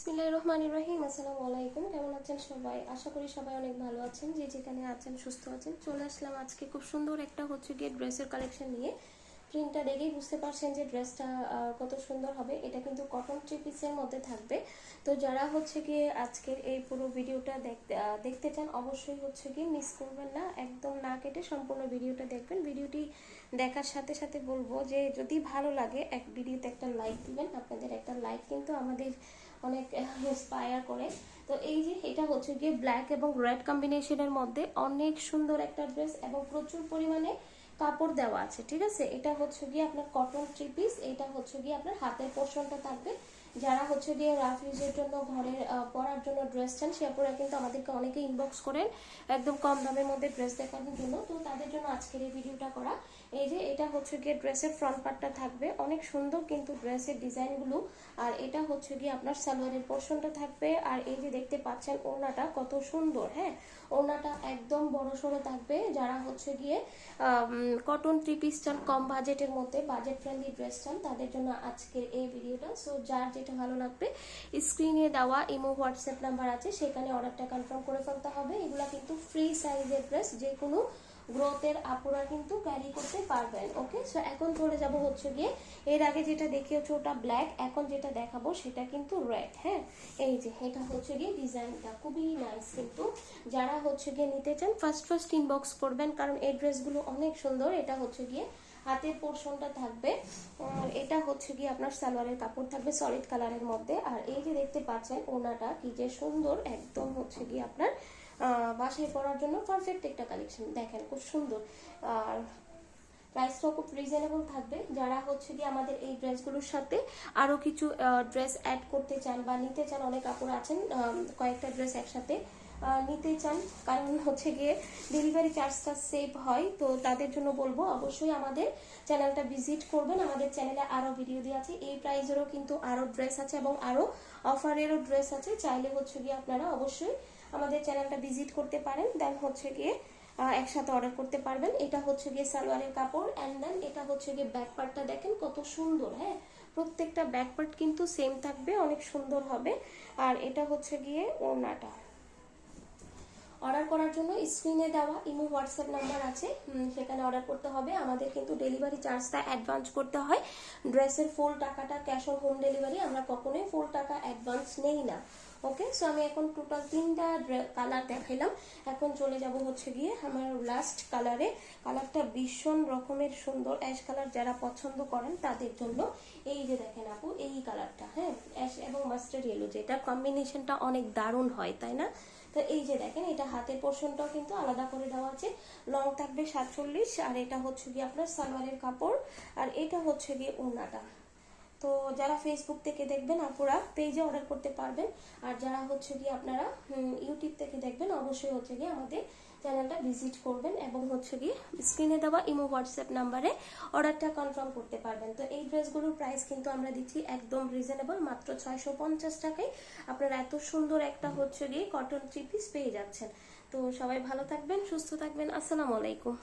বিসমিল্লাহ রহমান রহিম, আসসালামু আলাইকুম। কেমন আছেন সবাই? আশা করি সবাই অনেক ভালো আছেন। যে যেখানে আছেন, সুস্থ আছেন। চলে আসলাম আজকে খুব সুন্দর একটা হচ্ছে গিয়ে ড্রেসের কালেকশন নিয়ে। প্রিন্টটা দেখেই বুঝতে পারছেন যে ড্রেসটা কত সুন্দর হবে। এটা কিন্তু কটন থ্রি মধ্যে থাকবে। তো যারা হচ্ছে গিয়ে আজকের এই পুরো ভিডিওটা দেখতে দেখতে চান, অবশ্যই হচ্ছে গিয়ে মিস করবেন না। একদম না কেটে সম্পূর্ণ ভিডিওটা দেখবেন। ভিডিওটি দেখার সাথে সাথে বলব যে যদি ভালো লাগে, এক ভিডিওতে একটা লাইক দিবেন। আপনাদের একটা লাইক কিন্তু আমাদের অনেক ইন্সপায়ার করে। তো এই যে এটা হচ্ছে গিয়ে ব্ল্যাক এবং রেড কম্বিনেশনের মধ্যে অনেক সুন্দর একটা ড্রেস এবং প্রচুর পরিমাণে কাপড় দেওয়া আছে, ঠিক আছে? এটা হচ্ছে গিয়ে আপনার কটন থ্রি পিস এটা হচ্ছে গিয়ে আপনার হাতের পোর্শনটা থাকবে। যারা হচ্ছে গিয়ে রাফ ইউজের জন্য ঘরের পরার জন্য ড্রেস চান, সে আপনারা কিন্তু আমাদেরকে অনেকে ইনবক্স করেন একদম কম দামের মধ্যে ড্রেস দেখানোর জন্য। তো তাদের জন্য আজকের এই ভিডিওটা করা। এই যে এটা হচ্ছে গিয়ে ড্রেসের ফ্রন্ট পার্টটা থাকবে। অনেক সুন্দর কিন্তু ড্রেসের ডিজাইনগুলো আর এটা হচ্ছে গিয়ে আপনার সালোয়ারের পোর্শনটা থাকবে। আর এই যে দেখতে পাচ্ছেন ওড়নাটা কত সুন্দর হ্যাঁ? ওড়নাটা একদম বড় সড়ো থাকবে। যারা হচ্ছে গিয়ে কটন থ্রি পিস চান, কম বাজেটের মধ্যে বাজেট ফ্রেন্ডলি ড্রেস চান, তাদের জন্য আজকের এই ভিডিওটা সো যার যেটা ভালো লাগবে। স্ক্রিনে দেওয়া ইমো, হোয়াটসঅ্যাপ নাম্বার আছে, সেখানে অর্ডারটা কনফার্ম করে ফেলতে হবে। এগুলা কিন্তু ফ্রি সাইজের ড্রেস যে কোনো গ্রোথের আপুরা কিন্তু ক্যারি করতে পারবেন ওকে সো এখন চলে যাব হচ্ছে গিয়ে, এর আগে যেটা দেখিয়েছো ওটা ব্ল্যাক এখন যেটা দেখাবো সেটা কিন্তু রেড হ্যাঁ? এই যে, এটা হচ্ছে গিয়ে ডিজাইনটা খুবই নাইস কিন্তু যারা হচ্ছে গিয়ে নিতে চান ফার্স্ট ফার্স্ট ইনবক্স করবেন, কারণ এই ড্রেসগুলো অনেক সুন্দর, এটা হচ্ছে গিয়ে হাতের পোর্শনটা থাকবে। এটা হচ্ছে গিয়ে আপনার সালোয়ারের কাপড় থাকবে সলিড কালারের মধ্যে। আর এই যে দেখতে পাচ্ছেন ওনাটা কি যে সুন্দর, একদম হচ্ছে গিয়ে আপনার বাসায় পরার জন্য পারফেক্ট একটা কালেকশন দেখেন খুব সুন্দর। আর প্রাইসটাও খুব রিজনেবল থাকবে। যারা হচ্ছে গিয়ে আমাদের এই ড্রেসগুলোর সাথে আরও কিছু ড্রেস অ্যাড করতে চান বা নিতে চান, অনেক কাপড় আছেন কয়েকটা ড্রেস একসাথে নিতে চান। কারণ হচ্ছে গিয়ে ডেলিভারি চার্জটা সেভ হয়। তো তাদের জন্য বলব, অবশ্যই আমাদের চ্যানেলটা ভিজিট করবেন। আমাদের চ্যানেলে আরও ভিডিও দিয়ে আছে। এই প্রাইজেরও কিন্তু আরও ড্রেস আছে এবং আরও অফারেরও ড্রেস আছে। চাইলে হচ্ছে গিয়ে আপনারা অবশ্যই আমাদের চ্যানেলটা ভিজিট করতে পারেন। দেন হচ্ছে গিয়ে একসাথে অর্ডার করতে পারবেন। এটা হচ্ছে গিয়ে সালোয়ারের কাপড়। অ্যান্ড দেন এটা হচ্ছে গিয়ে ব্যাক পার্টটা দেখেন কত সুন্দর হ্যাঁ? প্রত্যেকটা ব্যাক পার্ট কিন্তু সেম থাকবে, অনেক সুন্দর হবে। আর এটা হচ্ছে গিয়ে ওড়নাটা। অর্ডার করার জন্য স্ক্রিনে দেওয়া ইমো হোয়াটসঅ্যাপ নাম্বার আছে। সেখানে অর্ডার করতে হবে। আমাদের কিন্তু ডেলিভারি চার্জটা অ্যাডভান্স করতে হয়। ড্রেসের ফুল টাকাটা ক্যাশ অন হোম ডেলিভারি আমরা কখনোই ফুল টাকা অ্যাডভান্স নেই না। ওকে সো আমি এখন টোটাল তিনটা কালার দেখাইলাম। এখন চলে যাব হচ্ছে গিয়ে আমার লাস্ট কালারে কালারটা ভীষণ রকমের সুন্দর অ্যাশ কালার যারা পছন্দ করেন তাদের জন্য। এই যে দেখেন আপু, এই কালারটা হ্যাঁ? অ্যাশ এবং মাস্টার্ড ইয়েলো যেটা কম্বিনেশনটা অনেক দারুণ হয়, তাই না? তো এই যে দেখেন, এটা হাতের পোর্শনটাও কিন্তু আলাদা করে দেওয়া আছে। লং থাকবে সাতচল্লিশ, আর এটা হচ্ছে গিয়ে আপনার সালোয়ারের কাপড়, আর এটা হচ্ছে গিয়ে ওড়নাটা। তো যারা ফেসবুক থেকে দেখবেন আপুরা পেজে অর্ডার করতে পারবেন। আর যারা হচ্ছে গিয়ে আপনারা ইউটিউব থেকে দেখবেন, অবশ্যই হচ্ছে গিয়ে আমাদের চ্যানেলটা ভিজিট করবেন এবং হচ্ছে গিয়ে স্ক্রিনে দেওয়া ইমো হোয়াটসঅ্যাপ নাম্বারে অর্ডারটা কনফার্ম করতে পারবেন। তো এই ড্রেসগুলোর প্রাইস কিন্তু আমরা দিচ্ছি একদম রিজনেবল মাত্র ছয়শো পঞ্চাশ টাকায়। আপনারা এত সুন্দর একটা হচ্ছে গিয়ে কটন থ্রি পিস পেয়ে যাচ্ছেন। তো সবাই ভালো থাকবেন, সুস্থ থাকবেন। আসসালামু আলাইকুম।